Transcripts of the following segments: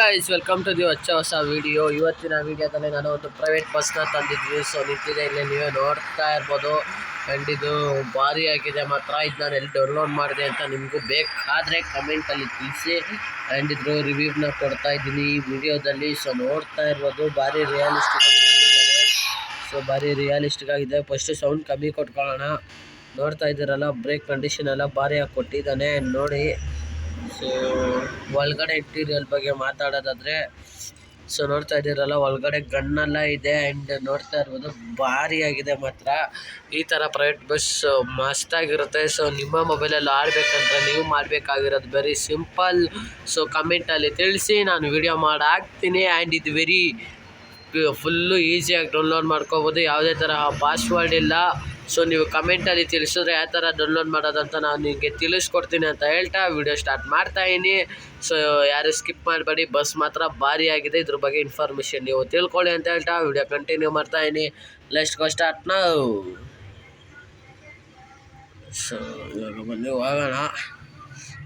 Guys welcome to the ಹೊಚ್ಚ ಹೊಸ video ಇವತ್ತಿನ ವಿಡಿಯೋದಲ್ಲಿ ನಾನು ಒಂದು ಪ್ರೈವೇಟ್ ಬಸ್ನ ತಂದಿದ್ವಿ. ಸೊ ನಿಂತಿದೆ, ಇಲ್ಲಿ ನೀವೇ ನೋಡ್ತಾ ಇರ್ಬೋದು. ಆ್ಯಂಡ್ ಇದು ಭಾರಿ ಆಗಿದೆ. ಮಾತ್ರ ಇದು ನಾನು ಎಲ್ಲಿ ಡೌನ್ಲೋಡ್ ಮಾಡಿದೆ ಅಂತ ನಿಮಗೂ ಬೇಕಾದರೆ ಕಮೆಂಟಲ್ಲಿ ತಿಳಿಸಿ. ಆ್ಯಂಡ್ ಇದ್ರ ರಿವ್ಯೂನ ಕೊಡ್ತಾ ಇದ್ದೀನಿ ಈ ವಿಡಿಯೋದಲ್ಲಿ ಸೊ ನೋಡ್ತಾ ಇರ್ಬೋದು. ಭಾರಿ ರಿಯಾಲಿಸ್ಟಿಕ್ ಮಾಡಿದ್ದಾರೆ ಸೊ ಭಾರಿ ರಿಯಾಲಿಸ್ಟಿಕ್ ಆಗಿದೆ ಫಸ್ಟು ಸೌಂಡ್ ಕಮ್ಮಿ ಕೊಟ್ಕೊಳ್ಳೋಣ. ನೋಡ್ತಾ ಇದ್ದೀರಲ್ಲ ಬ್ರೇಕ್ ಕಂಡೀಷನ್ ಎಲ್ಲ ಭಾರಿಯಾಗಿ ಕೊಟ್ಟಿದ್ದಾನೆ. ನೋಡಿ. ಸೊ ಒಳಗಡೆ ಇಂಟೀರಿಯಲ್ ಬಗ್ಗೆ ಮಾತಾಡೋದಾದರೆ ಸೊ ನೋಡ್ತಾ ಇದ್ದೀರಲ್ಲ, ಒಳಗಡೆ ಗಣ್ಣೆಲ್ಲ ಇದೆ ಆ್ಯಂಡ್ ನೋಡ್ತಾ ಇರ್ಬೋದು ಭಾರಿ ಆಗಿದೆ ಮಾತ್ರ. ಈ ಥರ ಪ್ರೈವೇಟ್ ಬಸ್ ಮಸ್ತಾಗಿರುತ್ತೆ ಸೊ ನಿಮ್ಮ ಮೊಬೈಲಲ್ಲಿ ಆಡಬೇಕಂದ್ರೆ ನೀವು ಮಾಡಬೇಕಾಗಿರೋದು ವೆರಿ ಸಿಂಪಲ್ ಸೊ ಕಮೆಂಟಲ್ಲಿ ತಿಳಿಸಿ, ನಾನು ವಿಡಿಯೋ ಮಾಡಿ ಹಾಕ್ತೀನಿ ಆ್ಯಂಡ್ ಇದು ವೆರಿ ಫುಲ್ಲು ಈಸಿಯಾಗಿ ಡೌನ್ಲೋಡ್ ಮಾಡ್ಕೋಬೋದು. ಯಾವುದೇ ಥರ ಪಾಸ್ವರ್ಡ್ ಇಲ್ಲ. ಸೊ ನೀವು ಕಮೆಂಟಲ್ಲಿ ತಿಳಿಸಿದ್ರೆ ಯಾವ ಥರ ಡೌನ್ಲೋಡ್ ಮಾಡೋದಂತ ನಾನು ನಿಮಗೆ ತಿಳಿಸ್ಕೊಡ್ತೀನಿ ಅಂತ ಹೇಳ್ತಾ ವಿಡಿಯೋ ಸ್ಟಾರ್ಟ್ ಮಾಡ್ತಾ ಇದೀನಿ ಸೊ ಯಾರು ಸ್ಕಿಪ್ ಮಾಡಬೇಡಿ ಬಸ್ ಮಾತ್ರ ಭಾರಿ ಆಗಿದೆ. ಇದ್ರ ಬಗ್ಗೆ ಇನ್ಫಾರ್ಮೇಷನ್ ನೀವು ತಿಳ್ಕೊಳ್ಳಿ ಅಂತ ಹೇಳ್ತಾ ವಿಡಿಯೋ ಕಂಟಿನ್ಯೂ ಮಾಡ್ತಾ ಇದೀನಿ ಲೆಸ್ಟ್ ಗೋ ಸ್ಟಾರ್ಟ್ ನಾವು ಸೊ ಇವಾಗ ಬಂದು ಹೋಗೋಣ.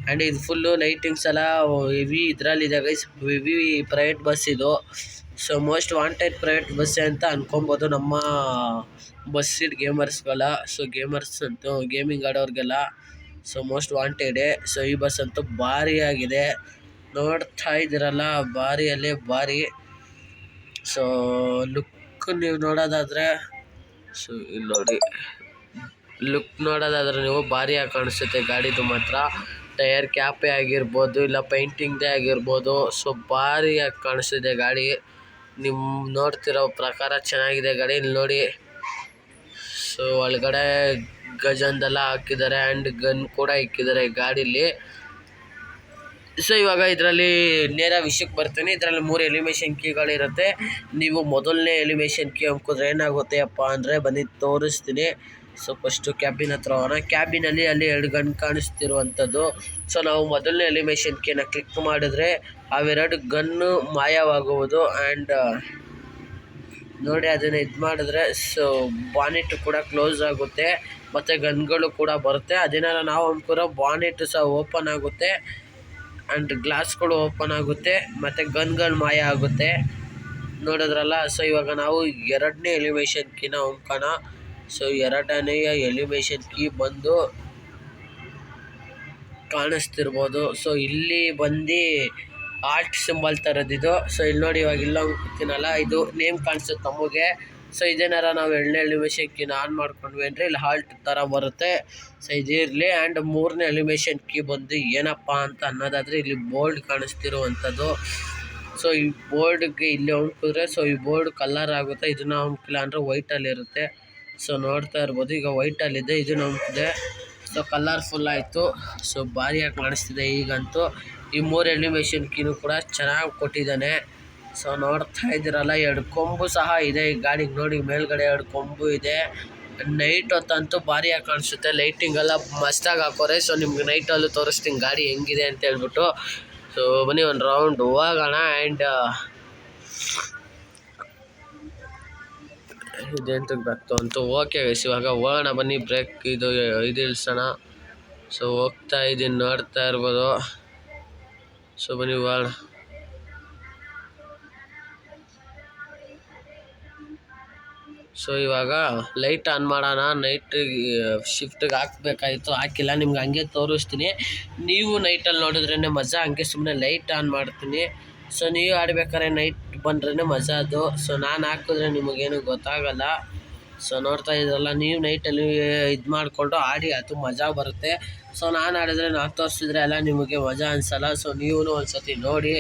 ಆ್ಯಂಡ್ ಇದು ಫುಲ್ಲು ಲೈಟಿಂಗ್ಸ್ ಎಲ್ಲ ಹೆವಿ ಇದರಲ್ಲಿದೆ ಗೈಸ್ ಹೆವಿ ಪ್ರೈವೇಟ್ ಬಸ್ ಇದು. So most wanted private bus ಅಂತ ಅನ್ಕೊಬೋದು. ನಮ್ಮ ಬಸ್ ಸೀಟ್ ಗೇಮರ್ಸ್ಗೆಲ್ಲ ಸೊ ಗೇಮರ್ಸ್ ಅಂತೂ ಗೇಮಿಂಗ್ ಆಡೋರಿಗೆಲ್ಲ ಸೊ ಮೋಸ್ಟ್ ವಾಂಟೆಡೇ ಸೊ ಈ ಬಸ್ ಅಂತೂ ಭಾರಿ ಆಗಿದೆ. ನೋಡ್ತಾ ಇದ್ದೀರಲ್ಲ, ಭಾರಿಯಲ್ಲೇ ಭಾರಿ. ಸೊ ಲುಕ್ ನೀವು ನೋಡೋದಾದರೆ ಸೊ ಇಲ್ಲಿ ನೋಡಿ. ಲುಕ್ ನೋಡೋದಾದ್ರೆ ನೀವು ಭಾರಿಯಾಗಿ ಕಾಣಿಸುತ್ತೆ ಗಾಡಿದು ಮಾತ್ರ. ಟೈರ್ ಕ್ಯಾಪೇ ಆಗಿರ್ಬೋದು, ಇಲ್ಲ ಪೇಂಟಿಂಗ್ದೇ ಆಗಿರ್ಬೋದು. ಸೊ ಭಾರಿಯಾಗಿ ಕಾಣಿಸ್ತಿದೆ ಗಾಡಿ. ನಿಮ್ಮ ನೋಡ್ತಿರೋ ಪ್ರಕಾರ ಚೆನ್ನಾಗಿದೆ ಗಾಡಿ, ಇಲ್ಲಿ ನೋಡಿ. ಸೊ ಒಳಗಡೆ ಗಜಂದೆಲ್ಲ ಹಾಕಿದ್ದಾರೆ ಆ್ಯಂಡ್ ಗನ್ ಕೂಡ ಇಕ್ಕಿದ್ದಾರೆ ಗಾಡೀಲಿ. ಸೊ ಇವಾಗ ಇದರಲ್ಲಿ ನೇರ ವಿಷಯಕ್ಕೆ ಬರ್ತೀನಿ. ಇದರಲ್ಲಿ ಮೂರು ಎಲಿಮೇಷನ್ ಕೀಗಳಿರುತ್ತೆ ನೀವು ಮೊದಲನೇ ಎಲಿಮೇಷನ್ ಕೀ ಅಮ್ಕಿದ್ರೆ ಏನಾಗುತ್ತೆ ಅಪ್ಪ ಅಂದರೆ ಬಂದು ತೋರಿಸ್ತೀನಿ. ಸೊ ಫಸ್ಟು ಕ್ಯಾಬಿನ್ ಹತ್ರ ಹೋಗೋಣ ಕ್ಯಾಬಿನಲ್ಲಿ ಅಲ್ಲಿ ಎರಡು ಗನ್ ಕಾಣಿಸ್ತಿರುವಂಥದ್ದು. ಸೊ ನಾವು ಮೊದಲನೇ ಎಲಿಮೇಷನ್ ಕೀನ ಕ್ಲಿಕ್ ಮಾಡಿದ್ರೆ ಅವೆರಡು ಗನ್ನು ಮಾಯವಾಗುವುದು ಆ್ಯಂಡ್ ನೋಡಿ ಅದನ್ನು ಇದು ಮಾಡಿದ್ರೆ ಸೊ ಬಾನೆಟ್ ಕೂಡ ಕ್ಲೋಸ್ ಆಗುತ್ತೆ. ಮತ್ತು ಗನ್ಗಳು ಕೂಡ ಬರುತ್ತೆ. ಅದನ್ನೆಲ್ಲ ನಾವು ಅನ್ಕೋರೋ ಬಾನೆಟ್ ಸಹ ಓಪನ್ ಆಗುತ್ತೆ ಆ್ಯಂಡ್ ಗ್ಲಾಸ್ಗಳು ಓಪನ್ ಆಗುತ್ತೆ. ಮತ್ತು ಗನ್ಗಳು ಮಾಯ ಆಗುತ್ತೆ. ನೋಡಿದ್ರಲ್ಲ? ಸೊ ಇವಾಗ ನಾವು ಎರಡನೇ ಎಲಿವೇಷನ್ ಕೀನ ಹೊಂದ್ಕೋಣ ಸೊ ಎರಡನೆಯ ಎಲಿವೇಶನ್ ಕೀ ಬಂದು ಕಾಣಿಸ್ತಿರ್ಬೋದು. ಸೊ ಇಲ್ಲಿ ಬಂದು ಆರ್ಟ್ ಸಿಂಬಲ್ ಥರದ್ದಿದು ಸೊ ಇಲ್ಲಿ ನೋಡಿ ಇವಾಗ ಇಲ್ಲ ಹೋಗ್ತೀನಲ್ಲ ಇದು ನೇಮ್ ಕಾಣಿಸುತ್ತೆ ನಮಗೆ ಸೊ ಇದೇನಾರ ನಾವು ಎರಡನೇ ಎಲಿಮೇಷನ್ ಕೀನ ಆನ್ ಮಾಡ್ಕೊಂಡ್ವಿ ಅಂದರೆ ಇಲ್ಲಿ ಹಾಲ್ಟ್ ಥರ ಬರುತ್ತೆ. ಸೊ ಇದಿರಲಿ. ಆ್ಯಂಡ್ ಮೂರನೇ ಎಲಿವೇಷನ್ ಕೀ ಬಂದು ಏನಪ್ಪ ಅಂತ ಅನ್ನೋದಾದರೆ ಇಲ್ಲಿ ಬೋರ್ಡ್ ಕಾಣಿಸ್ತಿರುವಂಥದ್ದು. ಸೊ ಈ ಬೋರ್ಡ್ಗೆ ಇಲ್ಲಿ ಹೊಂಟಿದ್ರೆ ಸೊ ಈ ಬೋರ್ಡ್ ಕಲರ್ ಆಗುತ್ತೆ. ಇದನ್ನ ಹೊಂಟಿಲ್ಲ ಅಂದರೆ ವೈಟಲ್ಲಿರುತ್ತೆ ಸೊ ನೋಡ್ತಾ ಇರ್ಬೋದು. ಈಗ ವೈಟ್ ವೈಟಲ್ಲಿದೆ ಇದು ನಂಬಿದೆ. ಸೊ ಕಲರ್ಫುಲ್ ಆಯಿತು. ಸೊ ಭಾರಿಯಾಗಿ ಕಾಣಿಸ್ತಿದೆ ಈಗಂತೂ. ಈ ಮೂರು ಎಲಿವೇಷನ್ ಕೀನು ಕೂಡ ಚೆನ್ನಾಗಿ ಕೊಟ್ಟಿದ್ದಾನೆ. ಸೊ ನೋಡ್ತಾ ಇದ್ದೀರಲ್ಲ, ಎರಡು ಕೊಂಬು ಸಹ ಇದೆ. ಈ ಗಾಡಿಗೆ ನೋಡಿ, ಮೇಲ್ಗಡೆ ಎರಡು ಕೊಂಬು ಇದೆ. ನೈಟ್ ಹೊತ್ತಂತೂ ಭಾರಿಯಾಗಿ ಕಾಣಿಸುತ್ತೆ. ಲೈಟಿಂಗ್ ಎಲ್ಲ ಮಸ್ತಾಗಿ ಹಾಕೋರೆ. ಸೊ ನಿಮ್ಗೆ ನೈಟಲ್ಲೂ ತೋರಿಸ್ತೀನಿ ಗಾಡಿ ಹೆಂಗಿದೆ ಅಂತ ಹೇಳ್ಬಿಟ್ಟು ಸೊ ಬನ್ನಿ, ಒಂದು ರೌಂಡ್ ಹೋಗೋಣ. ಆ್ಯಂಡ್ ಇದೆಂತಕ್ಕೆ ಬರ್ತು ಅಂತ ಓಕೆ ಗೈಸ್ ಇವಾಗ ಹೋಗೋಣ ಬನ್ನಿ ಬ್ರೇಕ್ ಇದು ಇದು ಇಳಿಸೋಣ ಸೊ ಹೋಗ್ತಾ ಇದ್ದೀನಿ, ನೋಡ್ತಾ ಇರ್ಬೋದು. ಸೊ ಬನ್ನಿ ಹೋಗೋಣ. ಸೊ ಇವಾಗ ಲೈಟ್ ಆನ್ ಮಾಡೋಣ ನೈಟ್ ಶಿಫ್ಟಿಗೆ ಹಾಕ್ಬೇಕಾಯಿತು. ಹಾಕಿಲ್ಲ, ನಿಮ್ಗೆ ಹಂಗೆ ತೋರಿಸ್ತೀನಿ. ನೀವು ನೈಟಲ್ಲಿ ನೋಡಿದ್ರೇ ಮಜಾ, ಹಂಗೆ ಸುಮ್ಮನೆ ಲೈಟ್ ಆನ್ ಮಾಡ್ತೀನಿ. ಸೊ ನೀವು ಆಡ್ಬೇಕಾದ್ರೆ ನೈಟ್ ಬಂದ್ರೇ ಮಜಾ ಅದು. ಸೊ ನಾನು ಹಾಕಿದ್ರೆ ನಿಮಗೇನು ಗೊತ್ತಾಗಲ್ಲ. ಸೊ ನೋಡ್ತಾ ಇದ್ರಲ್ಲ, ನೀವು ನೈಟಲ್ಲಿ ಇದು ಮಾಡಿಕೊಂಡು ಆಡಿ, ಅದು ಮಜಾ ಬರುತ್ತೆ. ಸೊ ನಾನು ಆಡಿದ್ರೆ, ನಾನು ತೋರಿಸಿದ್ರೆ ಎಲ್ಲ ನಿಮಗೆ ಮಜಾ ಅನಿಸಲ್ಲ. ಸೊ ನೀವು ಒಂದು ಸತಿ ನೋಡಿ,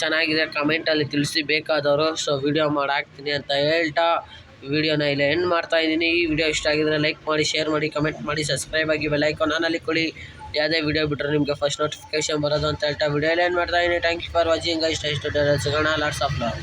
ಚೆನ್ನಾಗಿದೆ ಕಮೆಂಟಲ್ಲಿ ತಿಳಿಸಿ ಬೇಕಾದವರು. ಸೊ ವಿಡಿಯೋ ಮಾಡಿ ಹಾಕ್ತೀನಿ ಅಂತ ಹೇಳ್ತಾ ವಿಡಿಯೋನ ಇಲ್ಲಿ ಎಂಡ್ ಮಾಡ್ತಾ ಇದ್ದೀನಿ. ಈ ವಿಡಿಯೋ ಇಷ್ಟ ಆಗಿದ್ರೆ ಲೈಕ್ ಮಾಡಿ ಶೇರ್ ಮಾಡಿ ಕಮೆಂಟ್ ಮಾಡಿ ಸಬ್ಸ್ಕ್ರೈಬ್ ಆಗಿ ಬೆಲ್ಲೈಕಾನ್ ಅಲ್ಲಿ ಕೊಡಿ. ಯಾವುದೇ ವಿಡಿಯೋ ಬಿಟ್ಟರೆ ನಿಮಗೆ ಫಸ್ಟ್ ನೋಟಿಫಿಕೇಶನ್ ಬರೋದು ಅಂತ ಹೇಳ್ತಾ ವಿಡಿಯೋ ಏನು ಮಾಡ್ತಾ ಇದ್ದೀನಿ ಥ್ಯಾಂಕ್ ಯು ಫಾರ್ ವಾಚಿಂಗ್ ಇಷ್ಟ ಇಷ್ಟ ಸಿಗೋಣ. Lots of love